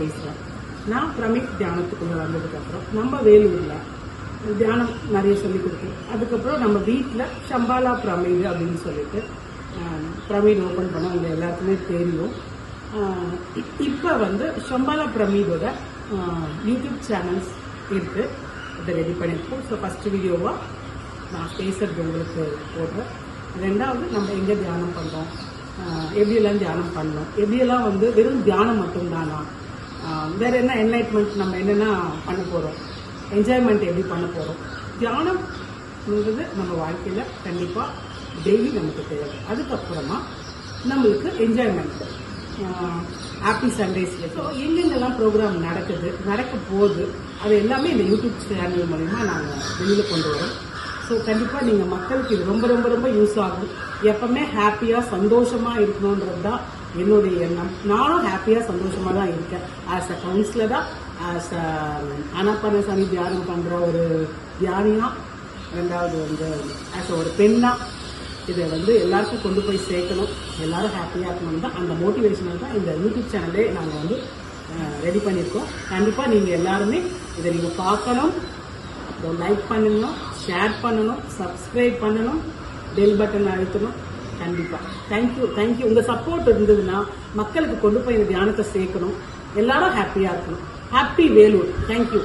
பேசுகிறேன் நான் பிரமிக் தியானத்துக்குள்ளே வந்ததுக்கப்புறம் நம்ம வேலூரில் தியானம் நிறைய சொல்லி கொடுத்தேன். அதுக்கப்புறம் நம்ம வீட்டில் ஷம்பாலா பிரமிடு அப்படின்னு சொல்லிட்டு பிரமிட் ஓப்பன் பண்ண உங்க எல்லாருக்குமே தெரியும். இப்போ வந்து ஷம்பாலா பிரமிடோட யூடியூப் சேனல்ஸ் இருக்குது இதை ரெடி பண்ணியிருக்கோம். ஸோ ஃபஸ்ட்டு வீடியோவாக நான் பேசுகிறது உங்களுக்கு போடுறேன். ரெண்டாவது நம்ம எங்கே தியானம் பண்ணுறோம் எப்படியெல்லாம் தியானம் பண்ணணும்? எப்படியெல்லாம் வந்து வெறும் தியானம் மட்டும்தானா? வேற என்ன என்லைட்மெண்ட் நம்ம என்னென்ன பண்ண போகிறோம் என்ஜாய்மெண்ட் எப்படி பண்ண போகிறோம் தியானம்ன்றது நம்ம வாழ்க்கையில் கண்டிப்பாக டெய்லி நமக்கு தேவை. அதுக்கப்புறமா நம்மளுக்கு என்ஜாய்மெண்ட் ஹாப்பி சண்டேஸ்ல ஸோ எங்கெங்கெல்லாம் ப்ரோக்ராம் நடக்குது நடக்க போகுது அது எல்லாமே இந்த யூடியூப் சேனல் மூலிமா நாங்கள் வெளியில் கொண்டு வரோம். ஸோ கண்டிப்பாக நீங்கள் மக்களுக்கு இது ரொம்ப ரொம்ப ரொம்ப யூஸ் ஆகும். எப்பவுமே ஹாப்பியாக சந்தோஷமாக இருக்கணுன்றது தான் என்னுடைய எண்ணம். நானும் ஹாப்பியாக சந்தோஷமாக தான் இருக்கேன். ஆஸ் அ கவுன்சிலராக ஆஸ் அ அனப்பனசாமி தியானம் பண்ணுற ஒரு தியானியாக ரெண்டாவது வந்து ஆஸ் ஒரு பெண்ணாக இதை வந்து எல்லாருக்கும் கொண்டு போய் சேர்க்கணும். எல்லாரும் ஹாப்பியாக இருக்கணும் தான் அந்த மோட்டிவேஷனல் தான் இந்த யூடியூப் சேனலே நாங்கள் வந்து ரெடி பண்ணியிருக்கோம். கண்டிப்பாக நீங்கள் எல்லாருமே இதை நீங்கள் பார்க்கணும். அப்புறம் லைக் பண்ணணும் ஷேர் பண்ணணும் சப்ஸ்கிரைப் பண்ணணும் பெல் பட்டன் அழுத்தணும் கண்டிப்பாக தேங்க்யூ தேங்க்யூ உங்கள் சப்போர்ட் இருந்ததுன்னா மக்களுக்கு கொண்டு போய் இந்த தியானத்தை சேர்க்கணும். எல்லாரும் ஹாப்பியாக இருக்கணும். ஹாப்பி வேலூர். தேங்க்யூ